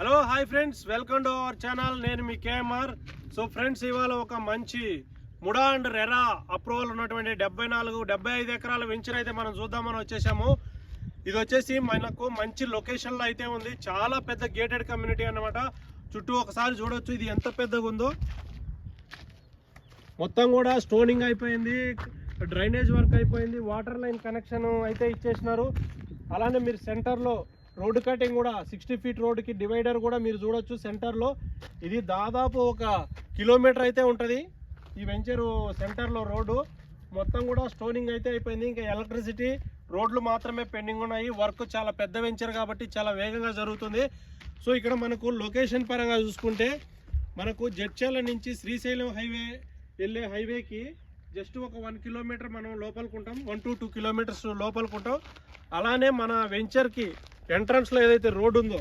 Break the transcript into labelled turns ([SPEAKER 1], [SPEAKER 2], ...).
[SPEAKER 1] Hello hi friends welcome to our channel నేను మీ KMR. So friends ఇవాళ ఒక మంచి ముడా అండ్ రెరా అప్రూవల్ ఉన్నటువంటి డెబ్బై నాలుగు డెబ్బై ఐదు ఎకరాల వెంచర్ అయితే మనం చూద్దామని వచ్చేసాము. ఇది వచ్చేసి మనకు మంచి లొకేషన్లో అయితే ఉంది. చాలా పెద్ద గేటెడ్ కమ్యూనిటీ అనమాట చుట్టూ ఒకసారి చూడొచ్చు ఇది ఎంత పెద్దగా ఉందో. మొత్తం కూడా స్టోనింగ్ అయిపోయింది డ్రైనేజ్ వర్క్ అయిపోయింది వాటర్ లైన్ కనెక్షన్ అయితే ఇచ్చేసినారు. అలానే మీరు సెంటర్లో రోడ్డు కటింగ్ కూడా సిక్స్టీ ఫీట్ రోడ్డుకి డివైడర్ కూడా మీరు చూడొచ్చు సెంటర్లో. ఇది దాదాపు ఒక కిలోమీటర్ అయితే ఉంటుంది ఈ వెంచరు సెంటర్లో రోడ్డు. మొత్తం కూడా స్టోనింగ్ అయితే అయిపోయింది. ఇంకా ఎలక్ట్రిసిటీ రోడ్లు మాత్రమే పెండింగ్ ఉన్నాయి. వర్క్ చాలా పెద్ద వెంచర్ కాబట్టి చాలా వేగంగా జరుగుతుంది. సో ఇక్కడ మనకు లొకేషన్ పరంగా చూసుకుంటే మనకు జడ్చర్ల నుంచి శ్రీశైలం హైవే వెళ్ళే హైవేకి జస్ట్ ఒక వన్ కిలోమీటర్ మనం లోపలకుంటాం వన్ టు టూ కిలోమీటర్స్ లోపలకుంటాం అలానే మన వెంచర్కి ఎంట్రన్స్లో ఏదైతే రోడ్ ఉందో